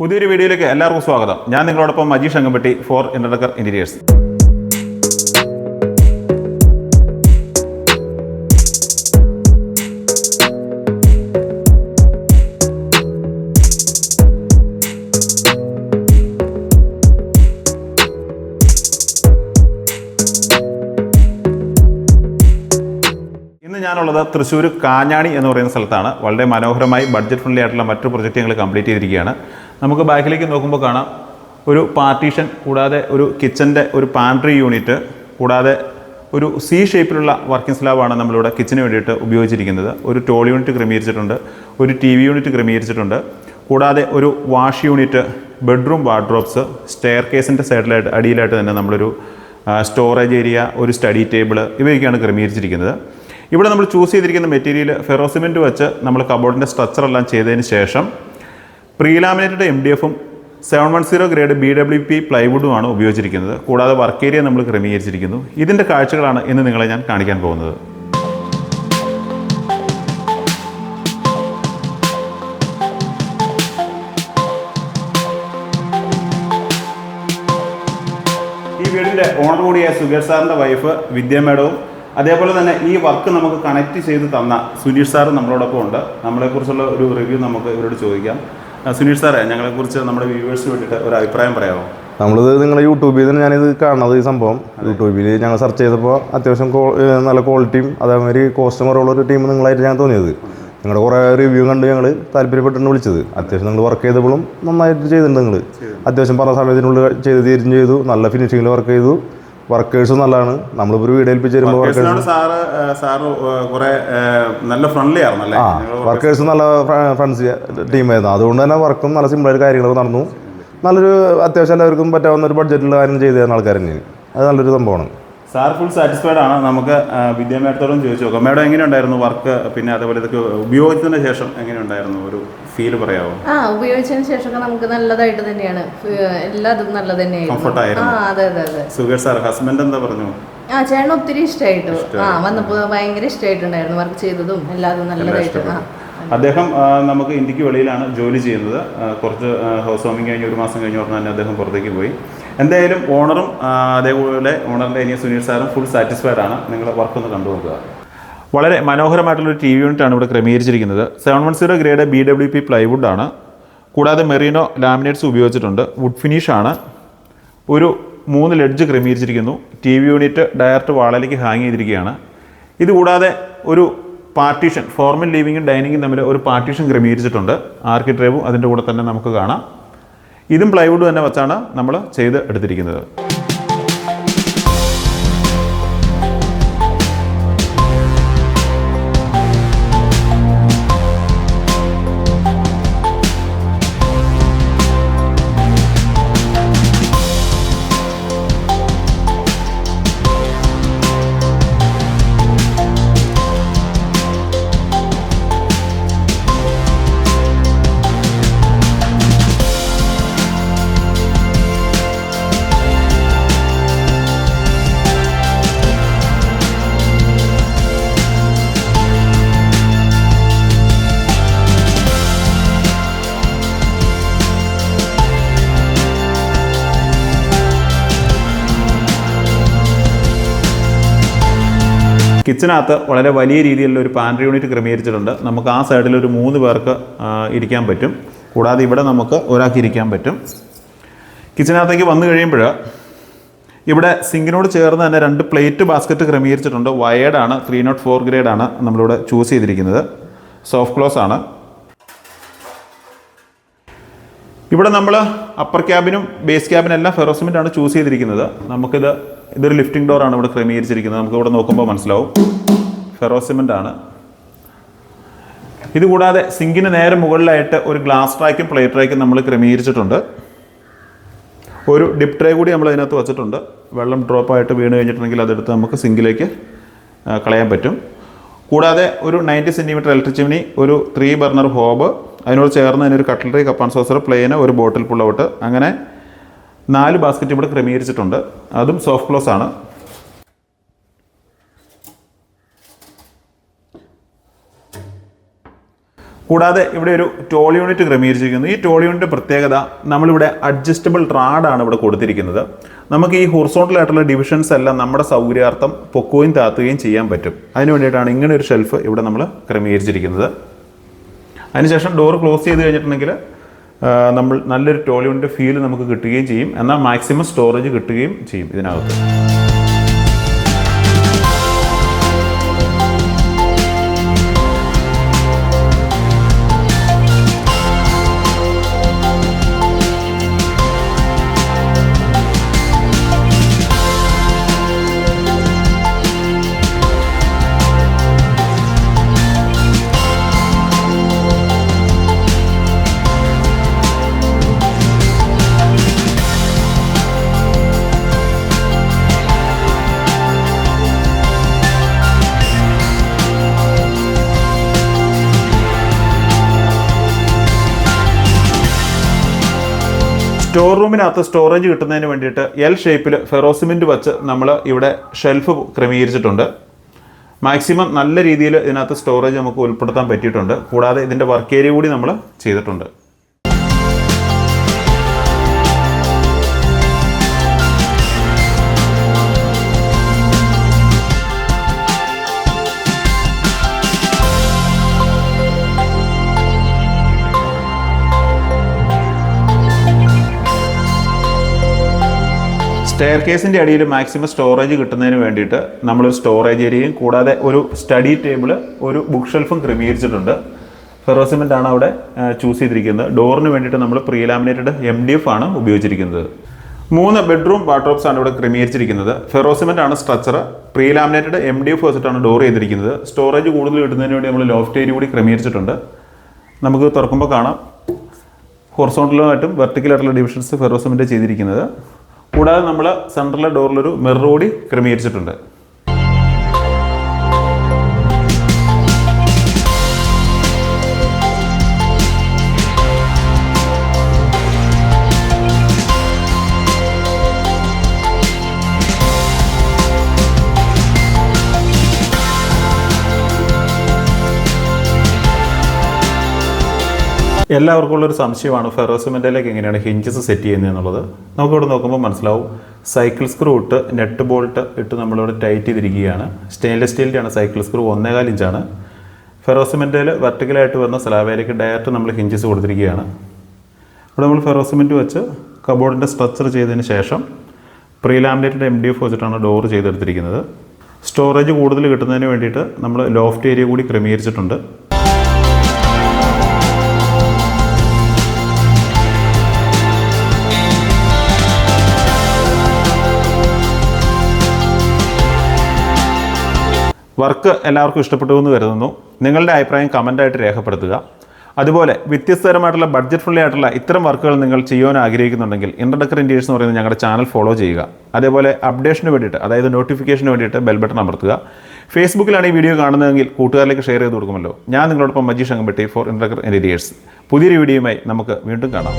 പുതിയൊരു വീഡിയോയിലേക്ക് എല്ലാവർക്കും സ്വാഗതം. ഞാൻ നിങ്ങളോടൊപ്പം മജീഷ് അങ്കമ്പട്ടി ഫോർ ഇൻഡർഡക്കർ ഇന്റീരിയേഴ്സ് ഞാനുള്ളത് തൃശ്ശൂർ കാഞ്ഞാണി എന്ന് പറയുന്ന സ്ഥലത്താണ്. വളരെ മനോഹരമായി ബഡ്ജറ്റ് ഫ്രണ്ട്ലി ആയിട്ടുള്ള മറ്റു പ്രൊജക്റ്റ് ഞങ്ങൾ കംപ്ലീറ്റ് ചെയ്തിരിക്കുകയാണ്. നമുക്ക് ബാക്കിലേക്ക് നോക്കുമ്പോൾ കാണാം. ഒരു പാർട്ടീഷൻ കൂടാതെ ഒരു കിച്ചന്റെ ഒരു പാൻട്രി യൂണിറ്റ് കൂടാതെ ഒരു സി ഷേപ്പിലുള്ള വർക്കിംഗ് സ്ലാബാണ് നമ്മളിവിടെ കിച്ചന് വേണ്ടിയിട്ട് ഉപയോഗിച്ചിരിക്കുന്നത്. ഒരു ടോൾ യൂണിറ്റ് ക്രമീകരിച്ചിട്ടുണ്ട് ഒരു ടി വി യൂണിറ്റ് ക്രമീകരിച്ചിട്ടുണ്ട്. കൂടാതെ ഒരു wash unit bedroom wardrobes stair കേസിന്റെ സൈഡിലായിട്ട് അടിയിലായിട്ട് തന്നെ നമ്മളൊരു സ്റ്റോറേജ് ഏരിയ ഒരു സ്റ്റഡി ടേബിൾ ഇവയൊക്കെയാണ് ക്രമീകരിച്ചിരിക്കുന്നത്. ഇവിടെ നമ്മൾ ചൂസ് ചെയ്തിരിക്കുന്ന മെറ്റീരിയൽ ഫെറോസിമെന്റ് വെച്ച് നമ്മൾ കബോർഡിന്റെ സ്ട്രക്ചറെല്ലാം ചെയ്തതിന് ശേഷം പ്രീലാമിനേറ്റഡ് എം ഡി എഫും seven one zero grade B W P പ്ലൈവുഡുമാണ് ഉപയോഗിച്ചിരിക്കുന്നത്. കൂടാതെ വർക്ക് ഏരിയ നമ്മൾ ക്രമീകരിച്ചിരിക്കുന്നു. ഇതിന്റെ കാഴ്ചകളാണ് ഇന്ന് നിങ്ങളെ ഞാൻ കാണിക്കാൻ പോകുന്നത്. ഈ വീടിന്റെ ഓണർ കൂടിയായ സുഗർ സാറിന്റെ വൈഫ് വിദ്യ മേഡവും അതേപോലെ തന്നെ ഈ വർക്ക് നമുക്ക് കണക്ട് ചെയ്ത് തന്ന സുനീഷ് സാറും നമ്മളോടൊപ്പം ഉണ്ട്. നമ്മളെക്കുറിച്ചുള്ള ഒരു റിവ്യൂ നമുക്ക് ഇവരോട് ചോദിക്കാം. സുനീഷ് സാറേ ഞങ്ങളെ കുറിച്ച് നമ്മുടെ വ്യൂവേഴ്സിന് വേണ്ടിയിട്ട് ഒരു അഭിപ്രായം പറയാമോ? നമ്മളിത് നിങ്ങളുടെ യൂട്യൂബിൽ നിന്ന് ഞാനിത് കാണുന്നത് ഈ സംഭവം. യൂട്യൂബിൽ ഞങ്ങൾ സെർച്ച് ചെയ്തപ്പോൾ അത്യാവശ്യം നല്ല ക്വാളിറ്റിയും അതേമാതിരി കോസ്റ്റമറുള്ള ഒരു ടീം നിങ്ങളായിട്ട് ഞാൻ തോന്നിയത്. നിങ്ങളുടെ കുറേ റിവ്യൂ കണ്ട് ഞങ്ങൾ താല്പര്യപ്പെട്ടാണ് വിളിച്ചത്. അത്യാവശ്യം നിങ്ങൾ വർക്ക് ചെയ്തപ്പോഴും നന്നായിട്ട് ചെയ്തിട്ടുണ്ട് നിങ്ങൾ അത്യാവശ്യം പറഞ്ഞ സമയത്തിനുള്ളിൽ ചെയ്ത് തീരും ചെയ്തു. നല്ല ഫിനിഷിങ്ങിൽ വർക്ക് ചെയ്തു. വർക്കേഴ്സും നല്ലതാണ്. നമ്മളിപ്പോൾ ഒരു വീട് ഏൽപ്പിച്ച് തരുമ്പോൾ വർക്കേഴ്സ് സാറ് സാറ് ആ, നല്ല ഫ്രണ്ട്ലി ആയിരുന്നു ആ വർക്കേഴ്സ് നല്ല ഫ്രണ്ട്സ് ടീമായിരുന്നു അതുകൊണ്ട് തന്നെ വർക്കും നല്ല സിമ്പിളായിട്ട് കാര്യങ്ങളൊക്കെ നടന്നു. നല്ലൊരു അത്യാവശ്യം എല്ലാവർക്കും പറ്റാവുന്ന ഒരു ബഡ്ജറ്റിൽ കാര്യം ചെയ്തു തരുന്ന ആൾക്കാർ തന്നെയാണ്. അത് നല്ലൊരു സംഭവമാണ്. സാർ ഫുൾ സാറ്റിസ്ഫൈഡ് ആണ്. നമുക്ക് വിദ്യാഭ്യാസത്തോടും വിദ്യാ മേഡത്തോടും ചോദിച്ചു നോക്കാം. മേഡം എങ്ങനെയുണ്ടായിരുന്നു വർക്ക് പിന്നെ അതേപോലെ ഇതൊക്കെ ഉപയോഗിച്ചതിന് ശേഷം എങ്ങനെയുണ്ടായിരുന്നു ഒരു ഫീൽ പറയാമോ ആ ഉപയോഗിച്ചതിന് ശേഷമൊക്കെ നമുക്ക് നല്ലതായിട്ട് തന്നെയാണ്. ഏഹ് എല്ലാതും നല്ലത് തന്നെയായിരുന്നു. ആ അതെ അതെ അതെ. സുഗർ സാർ ഹസ്ബൻഡ് എന്താ പറഞ്ഞു? ആ ചേട്ടൻ ഒത്തിരി ഇഷ്ടമായിട്ടു. ആ വന്നപ്പോൾ ഭയങ്കര ഇഷ്ടമായിട്ടുണ്ടായിരുന്നു. വർക്ക് ചെയ്തതും എല്ലാതും നല്ലതായിട്ട്. ആ. അദ്ദേഹം നമുക്ക് ഇന്ത്യയ്ക്ക് വെളിയിലാണ് ജോലി ചെയ്യുന്നത്. കുറച്ച് ഹൗസ് വാമിങ് കഴിഞ്ഞ് ഒരു മാസം കഴിഞ്ഞ് പറഞ്ഞാൽ അദ്ദേഹം പുറത്തേക്ക് പോയി. എന്തായാലും ഓണറും അതേപോലെ ഓണറിന്റെ ഇനി സുനീൽ സാറും ഫുൾ സാറ്റിസ്ഫൈഡ് ആണ്. നിങ്ങൾ വർക്കൊന്ന് കണ്ടു നോക്കുക വളരെ മനോഹരമായിട്ടുള്ളൊരു ടി വി യൂണിറ്റാണ് ഇവിടെ ക്രമീകരിച്ചിരിക്കുന്നത്. Seven one zero grade B W P plywood ആണ്. കൂടാതെ മെറീനോ ലാമിനേറ്റ്സ് ഉപയോഗിച്ചിട്ടുണ്ട്. വുഡ് ഫിനിഷ് ആണ്. ഒരു മൂന്ന് ലെഡ്ജ് ക്രമീകരിച്ചിരിക്കുന്നു. ടി വി യൂണിറ്റ് ഡയറക്റ്റ് വാളയിലേക്ക് ഹാങ് ചെയ്തിരിക്കുകയാണ്. ഇതുകൂടാതെ ഒരു പാർട്ടീഷൻ ഫോർമൽ ലിവിങ്ങും ഡൈനിങ്ങും തമ്മിൽ ഒരു പാർട്ടീഷൻ ക്രമീകരിച്ചിട്ടുണ്ട്. ആർക്കി ഡ്രൈവും അതിന്റെ കൂടെ തന്നെ നമുക്ക് കാണാം. ഇതും പ്ലൈവുഡ് തന്നെ വെച്ചാണ് നമ്മൾ ചെയ്ത് എടുത്തിരിക്കുന്നത്. കിച്ചനകത്ത് വളരെ വലിയ രീതിയിലുള്ള ഒരു പാൻട്രി യൂണിറ്റ് ക്രമീകരിച്ചിട്ടുണ്ട്. നമുക്ക് ആ സൈഡിൽ ഒരു മൂന്ന് പേർക്ക് ഇരിക്കാൻ പറ്റും. കൂടാതെ ഇവിടെ നമുക്ക് ഒരാൾക്ക് ഇരിക്കാൻ പറ്റും. കിച്ചനകത്തേക്ക് വന്നു കഴിയുമ്പോൾ ഇവിടെ സിങ്കിനോട് ചേർന്ന് തന്നെ രണ്ട് പ്ലേറ്റ് ബാസ്ക്കറ്റ് ക്രമീകരിച്ചിട്ടുണ്ട്. വയേർഡാണ് ത്രീ നോട്ട് ഫോർ ഗ്രേഡാണ് നമ്മളിവിടെ ചൂസ് ചെയ്തിരിക്കുന്നത്. സോഫ്റ്റ് ക്ലോസ് ആണ്. ഇവിടെ നമ്മൾ അപ്പർ ക്യാബിനും ബേസ് ക്യാബിനും എല്ലാം ഫെറോസിമെന്റ് ആണ് ചൂസ് ചെയ്തിരിക്കുന്നത്. നമുക്കിത് ഇതൊരു ലിഫ്റ്റിംഗ് ഡോറാണ് ഇവിടെ ക്രമീകരിച്ചിരിക്കുന്നത്. നമുക്ക് ഇവിടെ നോക്കുമ്പോൾ മനസ്സിലാവും. ഫെറോ ഫെറോസിമെന്റ് ആണ്. ഇതുകൂടാതെ സിങ്കിന് നേരെ മുകളിലായിട്ട് ഒരു ഗ്ലാസ് ട്രാക്കും പ്ലേറ്റ് ട്രാക്കും നമ്മൾ ക്രമീകരിച്ചിട്ടുണ്ട്. ഒരു ഡിപ് ട്രേ കൂടി നമ്മൾ അതിനകത്ത് വെച്ചിട്ടുണ്ട്. വെള്ളം ഡ്രോപ്പ് ആയിട്ട് വീണ് കഴിഞ്ഞിട്ടുണ്ടെങ്കിൽ അതെടുത്ത് നമുക്ക് സിങ്കിലേക്ക് കളയാൻ പറ്റും. കൂടാതെ ഒരു നയന്റി സെന്റിമീറ്റർ ഇലക്ട്രിക് ചിമ്മിനി ഒരു ത്രീ ബർണർ ഹോബ് അതിനോട് ചേർന്ന് അതിനൊരു കട്ട്ലറി കപ്പാൻ സോസർ പ്ലെയിന് ഒരു ബോട്ടിൽ പുള്ളൗട്ട് അങ്ങനെ നാല് ബാസ്ക്കറ്റ് ഇവിടെ ക്രമീകരിച്ചിട്ടുണ്ട്. അതും സോഫ്റ്റ് ക്ലോസ് ആണ്. കൂടാതെ ഇവിടെ ഒരു ടോൾ യൂണിറ്റ് ക്രമീകരിച്ചിരിക്കുന്നു. ഈ ടോൾ യൂണിറ്റ് പ്രത്യേകത നമ്മളിവിടെ അഡ്ജസ്റ്റബിൾ റാഡാണ് ഇവിടെ കൊടുത്തിരിക്കുന്നത്. നമുക്ക് ഈ ഹൊറിസോണ്ടൽ ആയിട്ടുള്ള ഡിവിഷൻസ് എല്ലാം നമ്മുടെ സൗകര്യാർത്ഥം പൊക്കുകയും താത്തുകയും ചെയ്യാൻ പറ്റും. അതിന് വേണ്ടിയിട്ടാണ് ഇങ്ങനെ ഒരു ഷെൽഫ് ഇവിടെ നമ്മൾ ക്രമീകരിച്ചിരിക്കുന്നത്. അതിനുശേഷം ഡോർ ക്ലോസ് ചെയ്ത് കഴിഞ്ഞിട്ടുണ്ടെങ്കിൽ നമ്മൾ നല്ലൊരു ടോളിവുഡിന്റെ ഫീൽ നമുക്ക് കിട്ടുകയും ചെയ്യും. എന്നാൽ മാക്സിമം സ്റ്റോറേജ് കിട്ടുകയും ചെയ്യും ഇതിനകത്ത്. സ്റ്റോർ റൂമിനകത്ത് സ്റ്റോറേജ് കിട്ടുന്നതിന് വേണ്ടിയിട്ട് എൽ ഷേപ്പിൽ ഫെറോസിമെന്റ് വെച്ച് നമ്മൾ ഇവിടെ ഷെൽഫ് ക്രമീകരിച്ചിട്ടുണ്ട്. മാക്സിമം നല്ല രീതിയിൽ ഇതിനകത്ത് സ്റ്റോറേജ് നമുക്ക് ഉൾപ്പെടുത്താൻ പറ്റിയിട്ടുണ്ട്. കൂടാതെ ഇതിന്റെ വർക്ക് ഏരിയ കൂടി നമ്മൾ ചെയ്തിട്ടുണ്ട്. സ്റ്റെയർ കേസിന്റെ അടിയിൽ മാക്സിമം സ്റ്റോറേജ് കിട്ടുന്നതിന് വേണ്ടിയിട്ട് നമ്മളൊരു സ്റ്റോറേജ് ഏരിയയും കൂടാതെ ഒരു സ്റ്റഡി ടേബിൾ ഒരു ബുക്ക് ഷെൽഫും ക്രമീകരിച്ചിട്ടുണ്ട്. ഫെറോസിമെന്റ് ആണ് അവിടെ ചൂസ് ചെയ്തിരിക്കുന്നത്. ഡോറിന് വേണ്ടിയിട്ട് നമ്മൾ പ്രീലാമിനേറ്റഡ് എം ഡി എഫ് ആണ് ഉപയോഗിച്ചിരിക്കുന്നത്. മൂന്ന് ബെഡ്റൂം വാർഡ്രോബ്സ് ആണ് ഇവിടെ ക്രമീകരിച്ചിരിക്കുന്നത്. ഫെറോസിമെന്റ് ആണ് structure prelaminated M D F വെച്ചിട്ടാണ് ഡോർ ചെയ്തിരിക്കുന്നത്. സ്റ്റോറേജ് കൂടുതൽ കിട്ടുന്നതിന് വേണ്ടി നമ്മൾ ലോഫ്റ്റ് ഏരിയ കൂടി ക്രമീകരിച്ചിട്ടുണ്ട്. നമുക്ക് തുറക്കുമ്പോൾ കാണാം. ഹൊറസോണ്ടലുമായിട്ടും വെർട്ടിക്കലായിട്ടുള്ള ഡിവിഷൻസ് ഫെറോസിമെന്റ് ചെയ്തിരിക്കുന്നത്. കൂടാതെ നമ്മൾ സെൻട്രലിലെ ഡോറിലൊരു മിറർ കൂടി ക്രമീകരിച്ചിട്ടുണ്ട്. എല്ലാവർക്കും ഉള്ളൊരു സംശയമാണ് ഫെറോസിമെന്റിലേക്ക് എങ്ങനെയാണ് ഹിഞ്ചസ് സെറ്റ് ചെയ്യുന്നത് എന്നുള്ളത്. നമുക്കിവിടെ നോക്കുമ്പോൾ മനസ്സിലാവും സൈക്കിൾ സ്ക്രൂ ഇട്ട് നെറ്റ് ബോൾട്ട് ഇട്ട് നമ്മളിവിടെ ടൈറ്റ് ചെയ്തിരിക്കുകയാണ്. സ്റ്റെയിൻലെസ് സ്റ്റീലിന്റെയാണ് സൈക്കിൾ സ്ക്രൂ ഒന്നേകാൽ ഇഞ്ചാണ് ഫെറോസിമെന്റിൽ വെർട്ടിക്കലായിട്ട് വന്ന സ്ലാബയിലേക്ക് ഡയറക്റ്റ് നമ്മൾ ഹിഞ്ചസ് കൊടുത്തിരിക്കുകയാണ്. ഇവിടെ നമ്മൾ ഫെറോസിമെന്റ് വെച്ച് കബോർഡിന്റെ സ്ട്രക്ചർ ചെയ്തതിന് ശേഷം pre laminated M D F വെച്ചിട്ടാണ് ഡോർ ചെയ്തെടുത്തിരിക്കുന്നത്. സ്റ്റോറേജ് കൂടുതൽ കിട്ടുന്നതിന് വേണ്ടിയിട്ട് നമ്മൾ ലോഫ്റ്റ് ഏരിയ കൂടി ക്രമീകരിച്ചിട്ടുണ്ട്. വർക്ക് എല്ലാവർക്കും ഇഷ്ടപ്പെട്ടു എന്ന് കരുതുന്നു. നിങ്ങളുടെ അഭിപ്രായം കമന്റായിട്ട് രേഖപ്പെടുത്തുക. അതുപോലെ വ്യത്യസ്തതരമായിട്ടുള്ള ബഡ്ജറ്റ് ഫ്രണ്ട്ലി ആയിട്ടുള്ള ഇത്തരം വർക്കുകൾ നിങ്ങൾ ചെയ്യാൻ ആഗ്രഹിക്കുന്നുണ്ടെങ്കിൽ ഇൻട്രഡക്ടർ ഇൻഡീസ് എന്ന് പറയുന്ന ഞങ്ങളുടെ ചാനൽ ഫോളോ ചെയ്യുക. അതേപോലെ അപ്ഡേഷന് വേണ്ടിയിട്ട് അതായത് നോട്ടിഫിക്കേഷന് വേണ്ടിയിട്ട് ബെൽ ബട്ടൺ അമർത്തുക. ഫേസ്ബുക്കിലാണ് ഈ വീഡിയോ കാണുന്നതെങ്കിൽ കൂട്ടുകാരിലേക്ക് ഷെയർ ചെയ്ത് കൊടുക്കുമല്ലോ. ഞാൻ നിങ്ങളോടൊപ്പം മജീഷ് അങ്കമ്പട്ടി ഫോർ ഇൻട്രഡക്ടർ ഇൻഡിയേഴ്സ് പുതിയൊരു വീഡിയോയുമായി നമുക്ക് വീണ്ടും കാണാം.